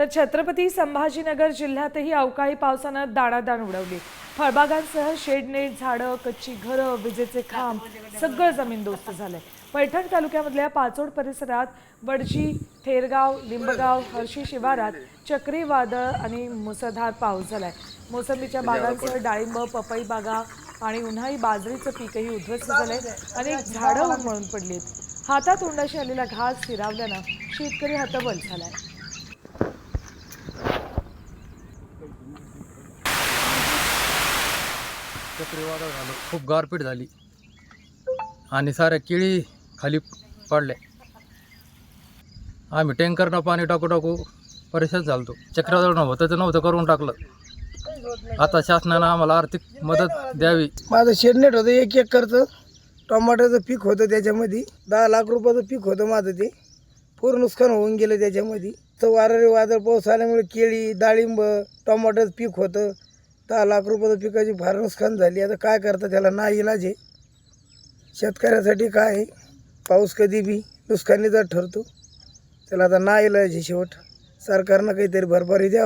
तर छत्रपती संभाजीनगर जिल्ह्यातही अवकाळी पावसानं दाणादाण उडवली. फळबागांसह शेडनेट झाडं कच्ची घरं विजेचे खांब सगळं जमीनदोस्त झालंय. पैठण तालुक्यामधल्या पाचोड परिसरात वडजी थेरगाव लिंबगाव हर्षी शिवारात चक्रीवादळ आणि मुसळधार पाऊस झालाय. मोसंबीच्या बागांसह डाळिंब पपई बागा आणि उन्हाळी बाजरीचं पीकही उद्ध्वस्त झालंय. अनेक झाडं उन्मळून पडलीत. हातात उंडाशी आलेला घास हिरावल्यानं शेतकरी हतबल झालाय. चक्रीवादळ झालं. खूप गारपीट झाली. आणि साऱ्या केळी खाली पडल्या. आम्ही टँकरनं पाणी टाकू टाकू परेशान झालतो. चक्रीवादळ नव्हतं तर नव्हतं करून टाकलं. आता शासनानं आम्हाला आर्थिक मदत द्यावी. माझं शेडनेट होतं एक एक एकरचं. टमाट्याचं पीक होतं त्याच्यामध्ये. दहा लाख रुपयाचं पीक होतं माझं ते. पूर्ण नुकसान होऊन गेलं त्याच्यामध्ये. तर वारळी वादळ पाऊस आल्यामुळे केळी डाळिंब टोमॅटोचं पीक होतं. दहा लाख रुपयाचं पिकाची फार नुकसान झाली. आता काय करतं त्याला ना इलाज आहे. शेतकऱ्यासाठी काय आहे? पाऊस कधी बी नुकसानीचा ठरतो. त्याला आता ना इलाज आहे शेवट. सरकारनं काहीतरी भरपाई द्यावं.